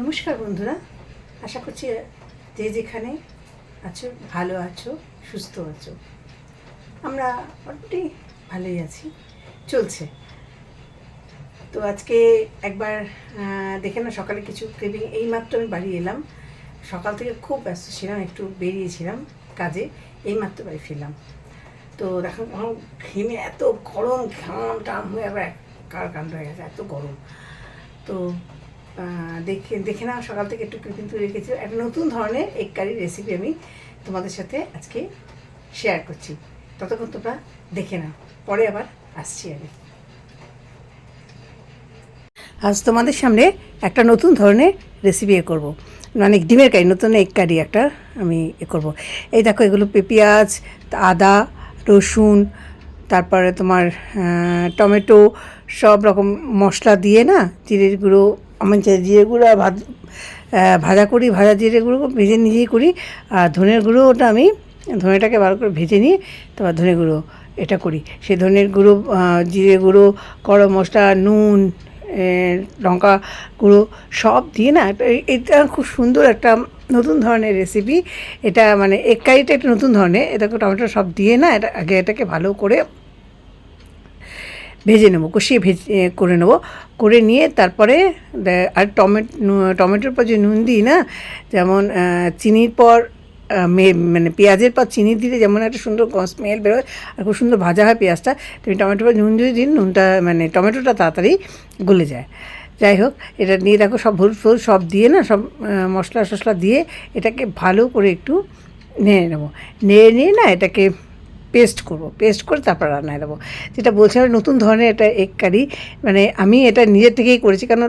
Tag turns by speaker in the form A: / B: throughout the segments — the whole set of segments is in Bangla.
A: নমস্কার বন্ধুরা, আশা করছি যে যেখানে আছো, ভালো আছো, সুস্থ আছো। আমরা মোটামুটি ভালোই আছি, চলছে। তো আজকে একবার দেখে না সকালে কিছু ক্রেভিং এইমাত্র আমি বাড়ি এলাম। সকাল থেকে খুব ব্যস্ত ছিলাম, একটু বেরিয়েছিলাম কাজে, এইমাত্র বাড়ি ফিরলাম। তো দেখো ঘেমে এত গরম, ঘাম টাম হয়ে আবার কার কাণ্ড হয়ে গেছে, এত গরম। তো দেখে দেখে নাও, সকাল থেকে একটু কিন্তু রেখেছি। একটা নতুন ধরনের এগ কারি রেসিপি আমি তোমাদের সাথে আজকে শেয়ার করছি। ততক্ষণ তোমরা দেখে নাও। পরে আবার আসছি আমি। আজ তোমাদের সামনে একটা নতুন ধরনের রেসিপি এ করব। মানে ডিমের কারি নতুন এগ কারি একটা আমি এ করব। এই দেখো, এগুলো পে- পেঁয়াজ, আদা, রসুন, তারপরে তোমার টমেটো, সব রকম মশলা দিয়ে না, জিরের গুঁড়ো আমি যে জিরে গুঁড়ো আর ভাজ ভাজা করি, ভাজা জিরে গুঁড়ো ভেজে নিজেই করি। আর ধনের গুঁড়ো ওটা আমি ধনেটাকে ভালো করে ভেজে নিয়ে তারপর ধনে গুঁড়ো এটা করি। সে ধনের গুঁড়ো জিরে গুঁড়ো, গরম মশলা, নুন লঙ্কা গুঁড়ো সব দিয়ে না এটা- এটা খুব সুন্দর একটা নতুন ধরনের রেসিপি এটা মানে এক কারিটা একটা নতুন ধরনের, এটাকে টমেটো সব দিয়ে না, এটা আগে এটাকে ভালো করে ভেজে নেব, কষিয়ে ভেজে করে নেব। করে নিয়ে তারপরে আর টমেটো টমেটোর পর যে নুন দিই না, যেমন চিনির পর মানে পেঁয়াজের পর চিনি দিলে যেমন একটা সুন্দর স্মেল বেরোয় আর খুব সুন্দর ভাজা হয় পেঁয়াজটা, তুমি টমেটোর পর নুন যদি দিন, নুনটা মানে টমেটোটা তাড়াতাড়ি গলে যায়। যাই হোক, এটা নিয়ে দেখো সব ভুল ফুল সব দিয়ে না, সব মশলা টশলা দিয়ে এটাকে ভালো করে একটু নেড়ে নেব। নেড়ে নিয়ে না এটাকে পেস্ট করব, পেস্ট করে তারপর রান্নায় দেবো। যেটা বলছিলাম নতুন ধরনের এটা এগ কারি মানে আমি এটা নিজের থেকেই করেছি, কারণ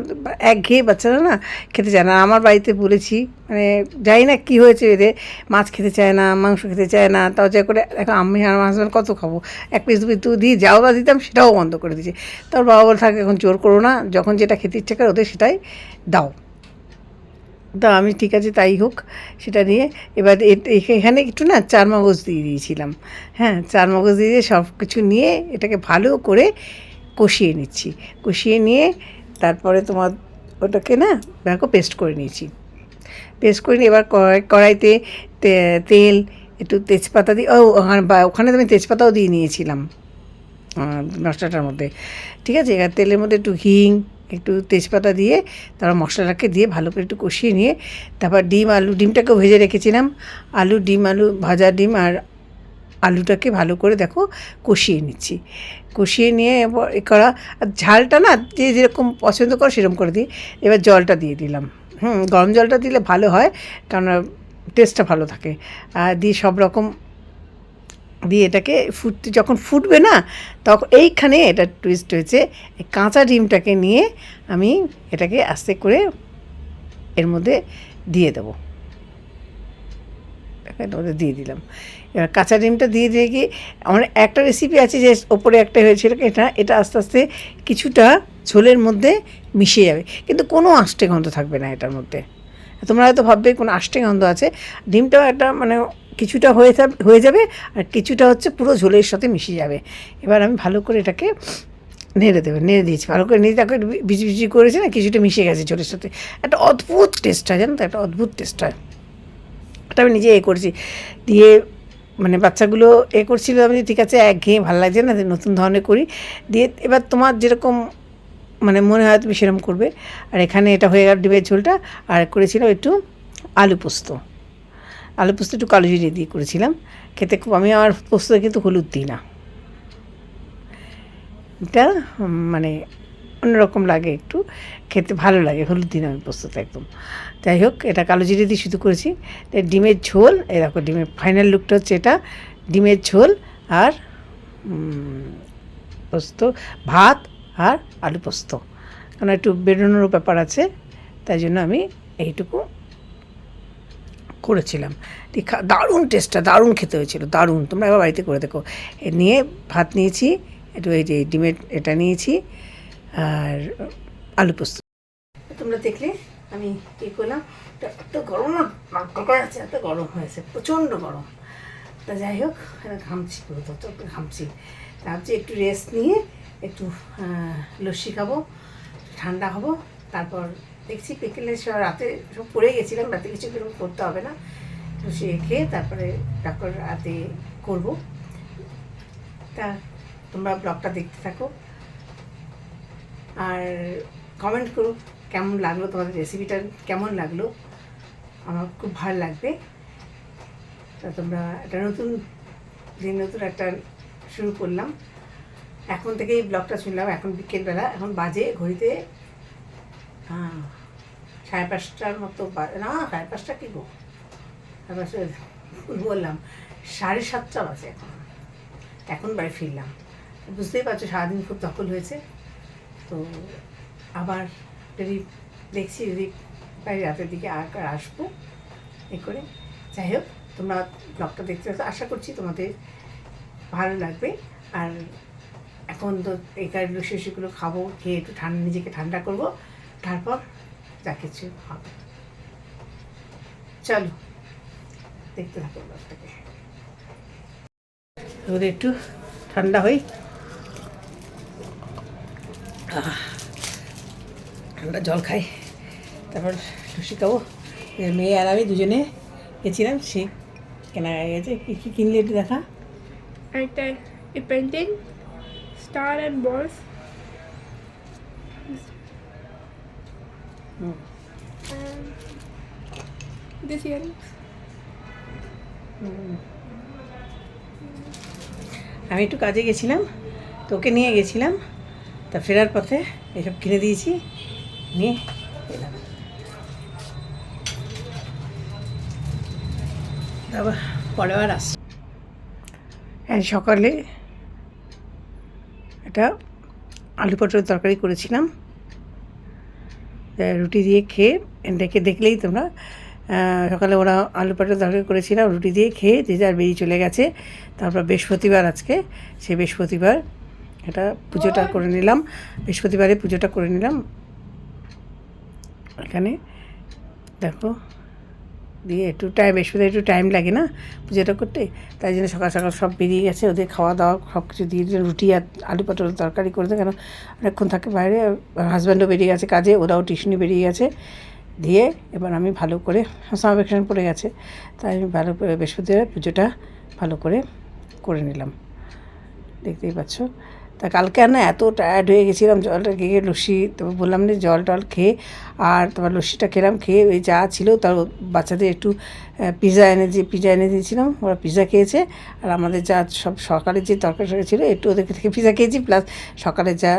A: এক ঘেয়ে বাচ্চারা না খেতে চায় না। আমার বাড়িতে বলেছি মানে জানি না কী হয়েছে এদের, মাছ খেতে চায় না, মাংস খেতে চায় না, তাও যা করে, দেখো আমি আর আমার হাজব্যান্ড কত খাব? এক পিস দু পিস দু দিয়ে যাও বা দিতাম, সেটাও বন্ধ করে দিয়েছে। তার বাবা বলে, থাকে, এখন জোর করো না, যখন যেটা খেতে ইচ্ছে করে ওদের সেটাই দাও। তা আমি ঠিক আছে, তাই হোক, সেটা নিয়ে এবার এখানে একটু না চার মগজ দিয়ে দিয়েছিলাম। হ্যাঁ চার মগজ দিয়ে সব কিছু নিয়ে এটাকে ভালো করে কষিয়ে নিচ্ছি। কষিয়ে নিয়ে তারপরে তোমার ওটাকে না দেখো পেস্ট করে নিয়েছি। পেস্ট করে নিয়ে এবার কড়াই, কড়াইতে তেল, একটু তেজপাতা দিয়ে, ও, ওখানে আমি তেজপাতাও দিয়ে নিয়েছিলাম মশলাটার মধ্যে। ঠিক আছে, এবার তেলের মধ্যে একটু হিং একটু তেজপাতা দিয়ে, তারপর মশলাটাকে দিয়ে ভালো করে একটু কষিয়ে নিয়ে, তারপর ডিম, আলু, ডিমটাকেও ভেজে রেখেছিলাম। আলু, ডিম, আলু, ভাজা ডিম আর আলুটাকে ভালো করে দেখো কষিয়ে নিচ্ছি। কষিয়ে নিয়ে এবার এ করা, আর ঝালটা না যে যেরকম পছন্দ করো সেরকম করে দিই। এবার জলটা দিয়ে দিলাম। হুম, গরম জলটা দিলে ভালো হয় কারণ টেস্টটা ভালো থাকে। আর দিয়ে সব রকম দিয়ে এটাকে ফুটতে যখন ফুটবে না তখন এইখানে এটা টুইস্ট হয়েছে। কাঁচা ডিমটাকে নিয়ে আমি এটাকে আস্তে করে এর মধ্যে দিয়ে দেবো। মধ্যে দিয়ে দিলাম। এবার কাঁচা ডিমটা দিয়ে দিয়ে গিয়ে আমার একটা রেসিপি আছে যে ওপরে একটা হয়েছিল এটা এটা আস্তে আস্তে কিছুটা ঝোলের মধ্যে মিশে যাবে। কিন্তু কোনো আষ্টে গন্ধ থাকবে না এটার মধ্যে। তোমরা হয়তো ভাববে কোনো আষ্টে গন্ধ আছে। ডিমটাও একটা মানে কিছুটা হয়ে হয়ে যাবে আর কিছুটা হচ্ছে পুরো ঝোলের সাথে মিশে যাবে। এবার আমি ভালো করে এটাকে নেড়ে দেবে, নেড়ে দিয়েছি। ভালো করে নেড়ে, দেখো বিজি বিজি করেছে না, কিছুটা মিশে গেছে ঝোলের সাথে। একটা অদ্ভুত টেস্ট হয়, জানো তো? একটা অদ্ভুত টেস্ট হয়। ওটা আমি নিজে এ করেছি। দিয়ে মানে বাচ্চাগুলো এ করছিল, আমি ঠিক আছে এক ঘেয়ে ভালো লাগছে না নতুন ধরনের করি। দিয়ে এবার তোমার যেরকম মানে মনে হয় তুমি সেরকম করবে। আর এখানে এটা হয়ে গেল ডিমের ঝোলটা। আর করেছিলাম একটু আলু পোস্ত। আলু পোস্ত একটু কালো জিরে দিয়ে করেছিলাম। খেতে খুব আমি আমার পোস্ত কিন্তু হলুদ দিই না। এটা মানে অন্যরকম লাগে একটু। খেতে ভালো লাগে, হলুদ দিন আমি পোস্তটা একদম। যাই হোক, এটা কালো জিরে দিয়ে শুধু করেছি। ডিমের ঝোল, এই দেখো ডিমের ফাইনাল লুকটা হচ্ছে এটা। ডিমের ঝোল আর পোস্ত, ভাত আর আলু পোস্ত। কারণ একটু বেরোনোরও ব্যাপার আছে, তাই জন্য আমি এইটুকু করেছিলাম। দারুণ টেস্টটা দারুণ খেতে হয়েছিল, দারুণ। তোমরা এবার বাড়িতে করে দেখো। এ নিয়ে ভাত নিয়েছি, একটু এই যে ডিমের এটা নিয়েছি, আর আলু পোস্ত। তোমরা দেখলে আমি কী করলাম এত গরম না করা যাচ্ছে এত গরম হয়েছে, প্রচণ্ড গরম। তা যাই হোক ঘামছি পুরো একটু ঘামছি। ভাবছি একটু রেস্ট নিয়ে একটু লস্যি খাব, ঠান্ডা হব তারপর দেখছি বিকেলে সব রাতে সব পড়ে গেছিলাম, রাতে কিছু কিছু করতে হবে না। তো সে খেয়ে তারপরে ডাক্তার রাতে করব। তা তোমরা ব্লগটা দেখতে থাকো। আর কমেন্ট করো, কেমন লাগল তোমাদের রেসিপিটা কেমন লাগল? আমার খুব ভালো লাগবে। তা তোমরা একটা নতুন দিন নতুন একটা শুরু করলাম। এখন থেকেই ব্লগটা শুনলাম, এখন বিকেলবেলা, এখন বাজে ঘড়িতে হ্যাঁ সাড়ে পাঁচটার মতো না, সাড়ে পাঁচটা কি গো? সাড়ে পাঁচটা বললাম, সাড়ে সাতটা বাজে এখন। এখন বাড়ি ফিরলাম। বুঝতেই পারছ, সারাদিন খুব দখল হয়েছে। তো আবার যদি দেখছি, যদি প্রায় রাতের দিকে আর আসব, এ করে। যাই হোক, তোমরা ব্লগটা দেখতে থাকো। আশা করছি তোমাদের ভালো লাগবে। আর এখন তো এই কাজগুলো শিশুগুলো খাব, খেয়ে একটু ঠান্ডা, নিজেকে ঠান্ডা করব। তারপর যা কিছু হবে। চলো, দেখতে থাকো ব্লগটাকে। এবারে একটু ঠান্ডা হই। ঠান্ডা জল খাই। তারপর লুচি খাব। মেয়ে আর আমি দুজনে গেছিলাম সে কেনা গেছে। কী কী কিনলে একটু দেখা?
B: একটা পেন্টিং। স্টার অ্যান্ড বলস
A: হুম।
B: দিস ইয়ারিংস
A: হুম। আমি একটু কাজে গেছিলাম তোকে নিয়ে গেছিলাম তা ফেরার পথে এসব কিনে দিয়েছি নিয়ে এলাম তারপর পরে আর আস হ্যাঁ সকালে এটা আলু পটলের তরকারি করেছিলাম। রুটি দিয়ে খেয়ে দেখে দেখলেই তোমরা সকালে ওরা আলু পটল তরকারি করেছিলাম রুটি দিয়ে খেয়ে যে যার বেরিয়ে চলে গেছে। তারপর বৃহস্পতিবার আজকে, সে বৃহস্পতিবার এটা পুজোটা করে নিলাম, বৃহস্পতিবারে পুজোটা করে নিলাম। এখানে দেখো। দিয়ে একটু টাইম বৃহস্পতিবার একটু টাইম লাগে না পুজোটা করতে? তাই জন্য সকাল সকাল সব বেরিয়ে গেছে, ওদের খাওয়া দাওয়া সব কিছু দিয়ে দিলে রুটি আর আলু পটল তরকারি করে দেয়। কেন? অনেকক্ষণ থাকে বাইরে হাজব্যান্ডও বেরিয়ে গেছে কাজে, ওরাও টিউশনি বেরিয়ে গেছে। দিয়ে এবার আমি ভালো করে সামার পড়ে গেছে, তাই আমি ভালো করে বৃহস্পতিবার পুজোটা ভালো করে করে নিলাম। দেখতেই পাচ্ছ? তা কালকে না এত টায়ার্ড হয়ে গেছিলাম, জলটা খেয়ে লস্যি, তারপর বললাম যে জল টল খেয়ে আর তোমার লস্যিটা খেলাম, খেয়ে ওই যা ছিল তার বাচ্চাদের একটু পিৎজা এনে দিয়ে পিৎজা এনে দিয়েছিলাম, ওরা পিৎজা খেয়েছে আর আমাদের যা সব সকালে যে তরকারি টরকারি ছিল, একটু ওদের থেকে পিজা খেয়েছি প্লাস সকালে যা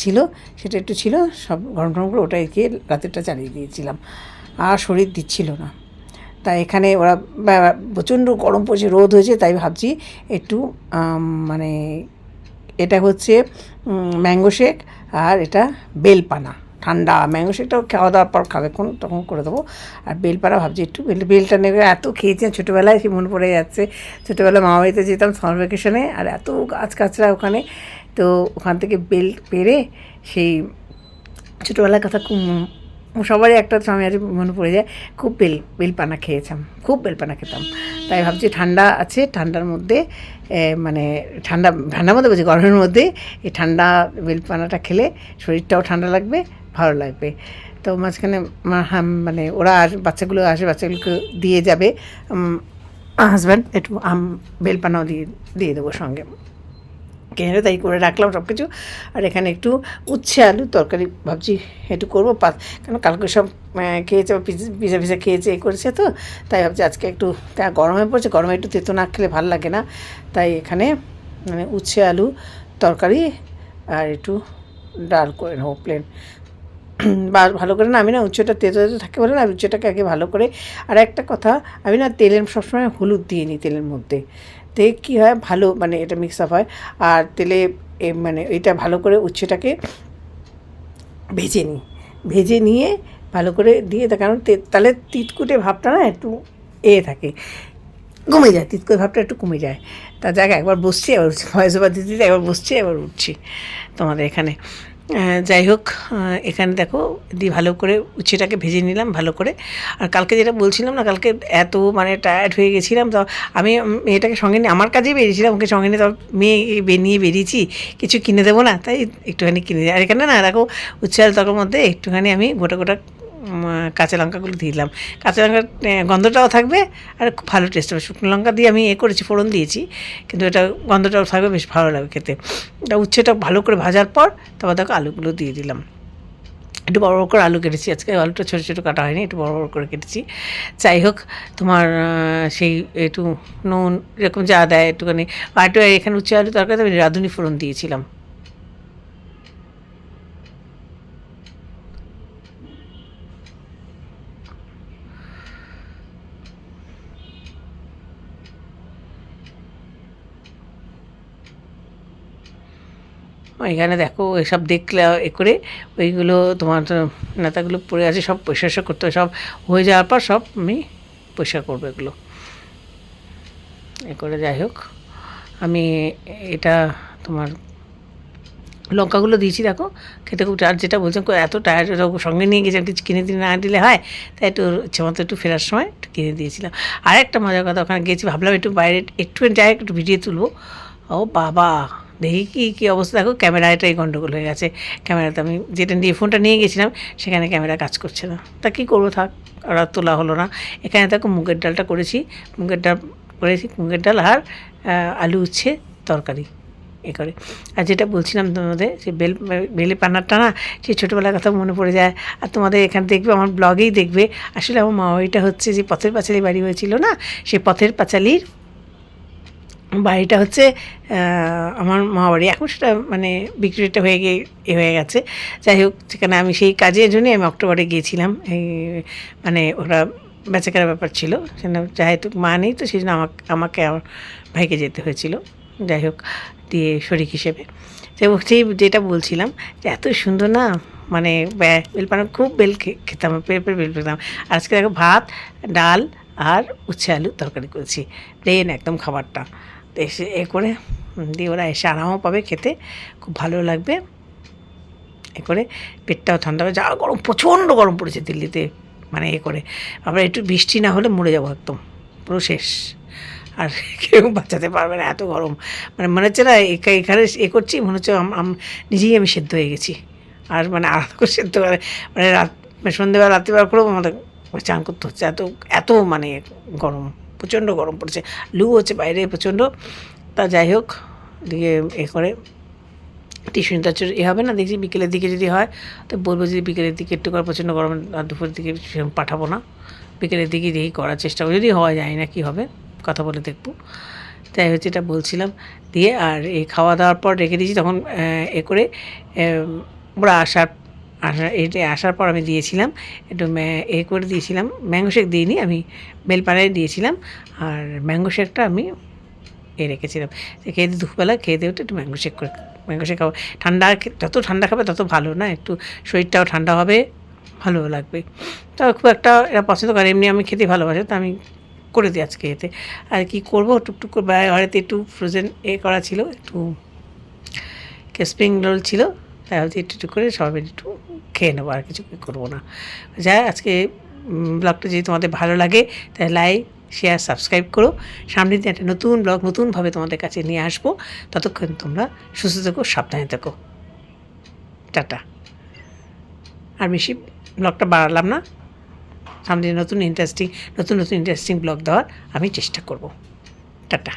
A: ছিল সেটা একটু ছিল, সব গরম গরম করে ওটাই খেয়ে রাতেরটা চালিয়ে দিয়েছিলাম আর শরীর দিচ্ছিল না। তা এখানে ওরা প্রচণ্ড গরম পড়ছে, রোদ হয়েছে, তাই ভাবছি একটু মানে এটা হচ্ছে ম্যাঙ্গো শেক আর এটা বেলপানা। ঠান্ডা ম্যাঙ্গো শেকটাও খাওয়া দাওয়ার পর খাবে, কোন তখন করে দেবো। আর বেলপানা ভাবছি একটু, বেল বেলটা নেবে এত খেয়েছি ছোটোবেলায় সে মনে পড়ে যাচ্ছে। ছোটোবেলায় মামা বাড়িতে যেতাম সামার ভ্যাকেশনে আর এত গাছ কাছরা ওখানে। তো ওখান থেকে বেল পেরে সেই ছোটোবেলার কথা খুব সবারই একটা সময় আজ মনে পড়ে যায়, খুব বেল, বেলপানা খেয়েছিলাম খুব বেলপানা খেতাম। তাই ভাবছি ঠান্ডা আছে, ঠান্ডার মধ্যে মানে ঠান্ডা, ঠান্ডার মধ্যে বলছি, গরমের মধ্যে এই ঠান্ডা বেলপানাটা খেলে শরীরটাও ঠান্ডা লাগবে, ভালো লাগবে। তো মাঝখানে মানে ওরা আস, বাচ্চাগুলো আসে, বাচ্চাগুলোকে দিয়ে যাবে হাজব্যান্ড, একটু আম, বেলপানাও দিয়ে দিয়ে দেবো সঙ্গে। কিনে তাই করে রাখলাম সব কিছু আর এখানে একটু উচ্ছে আলু তরকারি ভাবছি একটু করব। পাত কেন কালকে সব খেয়েছে পিজা পিজা খেয়েছে, এ করেছে তো। তাই ভাবছি আজকে একটু, তা গরমে পড়ছে, গরমে একটু তেতো না খেলে ভালো লাগে না। তাই এখানে মানে উচ্ছে আলু তরকারি আর একটু ডাল করে নেব প্লেন বা ভালো করে না, আমি না উচ্চটা তেতো তেতো থাকে বলে না উচ্চটাকে আগে ভালো করে। আর একটা কথা, আমি না তেলের সবসময় হলুদ দিয়ে নিই তেলের মধ্যে। তে কী হয়, ভালো মানে এটা মিক্স আপ হয়। আর তেলে মানে এটা ভালো করে উচ্ছেটাকে ভেজে নিই। ভেজে নিয়ে ভালো করে দিয়ে কারণ তাহলে তিতকুটে ভাবটা না একটু এ থাকে। কমে যায়, তিতকুটে ভাবটা একটু কমে যায়। তা যাক, একবার বসছি, আবার ভয়েস ওভার দিতে, একবার বসছি এবার উঠছি তোমাদের এখানে। যাই হোক এখানে দেখো দিয়ে ভালো করে উচ্ছেটাকে ভেজে নিলাম ভালো করে। আর কালকে যেটা বলছিলাম না, কালকে এত মানে টায়ার্ড হয়ে গেছিলাম তো আমি মেয়েটাকে সঙ্গে নিয়ে, আমার কাজেই বেরিয়েছিলাম, ওকে সঙ্গে নিয়ে তো মেয়ে বেরিয়ে বেরিয়েছি, কিছু কিনে দেবো না, তাই একটুখানি কিনে আর এখানে না, দেখো, উচ্ছেল তখন মধ্যে একটুখানি আমি গোটা গোটা কাঁচা লঙ্কাগুলো দিয়ে দিলাম। কাঁচা লঙ্কার গন্ধটাও থাকবে আর খুব ভালো টেস্ট হবে। শুকনো লঙ্কা দিয়ে আমি এ করেছি, ফোড়ন দিয়েছি, কিন্তু এটা গন্ধটাও থাকবে, বেশ ভালো লাগবে খেতে। এটা উচ্ছেটা ভালো করে ভাজার পর তারপর দেখো আলুগুলো দিয়ে দিলাম। একটু বড় বড় করে আলু কেটেছি। আজকে আলুটা ছোটো ছোটো কাটা হয়নি, একটু বড় বড় করে কেটেছি। যাই হোক, তোমার সেই একটু নুন, এরকম যা দেয় একটুখানি, আর একটু এখানে উচ্চ আলু তরকারি, আমি রাঁধুনি ফোড়ন দিয়েছিলাম। এখানে দেখো, এসব দেখলে এ করে ওইগুলো তোমার নেতাগুলো পড়ে আছে, সব পরিষ্কার করতে সব হয়ে যাওয়ার পর সব আমি পরিষ্কার করব এগুলো। এ করে যাই হোক, আমি এটা তোমার লঙ্কাগুলো দিয়েছি দেখো, খেতে খুব আর যেটা বলছেন এত টায়ার সঙ্গে নিয়ে গেছিলাম কিছু কিনে দিলে না দিলে হয়, তাই একটু ইচ্ছে মতো একটু ফেরার সময় একটু কিনে দিয়েছিলাম। আর একটা মজার কথা, ওখানে গেছি, ভাবলাম একটু বাইরে, একটু যাই একটু ভিডিও তুলবো। ও বাবা! দেখি কি, কী অবস্থা। দেখো, ক্যামেরাটাই গন্ডগোল হয়ে গেছে। ক্যামেরাতে আমি যেটা নিয়ে, ফোনটা নিয়ে গেছিলাম, সেখানে ক্যামেরা কাজ করছে না। তা কী করব, থাক, আর তোলা হলো না। এখানে দেখো, মুগের ডালটা করেছি। মুগের ডাল করেছি, মুগের ডাল আর আলু উচ্ছে তরকারি, এ করে। আর যেটা বলছিলাম তোমাদের, যে বেল, বেলে পান্নারটা না, সেই ছোটোবেলার কথা মনে পড়ে যায়। আর তোমাদের এখানে দেখবে, আমার ব্লগেই দেখবে। আসলে আমার মা হচ্ছে যে পথের পাঁচালি বাড়ি হয়েছিল না সে পথের পাঁচালির বাড়িটা হচ্ছে আমার মা বাড়ি এখন সেটা মানে বিক্রিটা হয়ে গিয়ে, এ হয়ে গেছে। যাই হোক, সেখানে আমি সেই কাজের জন্যই আমি অক্টোবরে গিয়েছিলাম। এই মানে ওরা বেচাকেনার ব্যাপার ছিল। সেখানে যেহেতু মা নেই, তো সেই জন্য আমাকে আমাকে আমার ভাইকে যেতে হয়েছিল। যাই হোক, দিয়ে শরিক হিসেবে। সেই যেটা বলছিলাম, যে এত সুন্দর না মানে বেলপানা খুব বেল খেতাম পেয়ে পেয়ে বেল খেতাম আজকে দেখো ভাত, ডাল আর উচ্ছে আলু তরকারি করেছি। প্লেন একদম খাবারটা। এসে এ করে দিয়ে ওরা এসে আরামও পাবে খেতে, খুব ভালো লাগবে। এ করে পেটটাও ঠান্ডা হবে। যা গরম, প্রচণ্ড গরম পড়েছে দিল্লিতে মানে এ করে। আবার একটু বৃষ্টি না হলে মরে যাব একদম, পুরো শেষ। আর কেউ বাঁচাতে পারবে না এত গরম। মানে মনে হচ্ছে না এখানে এ করছি, মনে হচ্ছে নিজেই আমি সেদ্ধ হয়ে গেছি। আর মানে আলাদা করে সেদ্ধ করে মানে রাত মানে সন্ধ্যেবেলা, রাত্রিবেলা করেও আমাদের চান করতে হচ্ছে। এত এত মানে গরম। প্রচণ্ড গরম পড়েছে। লু হচ্ছে বাইরে প্রচণ্ড। তা যাই হোক, দিয়ে এ করে টিউশন তো এ হবে না, দেখছি বিকেলের দিকে যদি হয়, তো বলব যে বিকেলের দিকে একটু করে প্রচণ্ড গরম, আর দুপুরের দিকে পাঠাবো না। বিকেলের দিকে দেখি করার চেষ্টা করব। যদি হওয়া যায় না কি হবে, কথা বলে দেখব। তাই হচ্ছে এটা বলছিলাম। দিয়ে আর এই খাওয়া দাওয়ার পর রেখে দিয়েছি, তখন এ করে ওরা আসার আসা এটা আসার পর আমি দিয়েছিলাম, একটু এ করে দিয়েছিলাম। ম্যাঙ্গো শেক দিইনি, আমি বেলপাড়ায় দিয়েছিলাম। আর ম্যাঙ্গো শেকটা আমি এ রেখেছিলাম। খেয়ে দিয়ে দুপুরবেলা, খেয়ে দিয়ে একটু ম্যাঙ্গো শেক করে, ম্যাঙ্গো শেক খাব। ঠান্ডা, যত ঠান্ডা খাবে তত ভালো না, একটু শরীরটাও ঠান্ডা হবে, ভালো লাগবে। তো খুব একটা এরা পছন্দ করে এমনি আমি খেতে ভালোবাসি, তো আমি করে দিই আজকে এতে। আর কি করব, টুকটুক করে ঘরেতে একটু ফ্রোজেন এ করা ছিল, একটু স্প্রিং রোল ছিল, তাই হচ্ছে একটু একটু করে সবাই একটু খেয়ে নেব, আর কিছু করব না। যাই আজকে ব্লগটা যদি তোমাদের ভালো লাগে, তাহলে লাইক শেয়ার সাবস্ক্রাইব করো। সামনের দিন একটা নতুন ব্লগ নতুনভাবে তোমাদের কাছে নিয়ে আসব। ততক্ষণ তোমরা সুস্থ থেকো, সাবধানে থেকো। টাটা। আর বেশি ব্লগটা বাড়ালাম না। সামনে নতুন ইন্টারেস্টিং নতুন নতুন ইন্টারেস্টিং ব্লগ দেওয়ার আমি চেষ্টা করব। টাটা।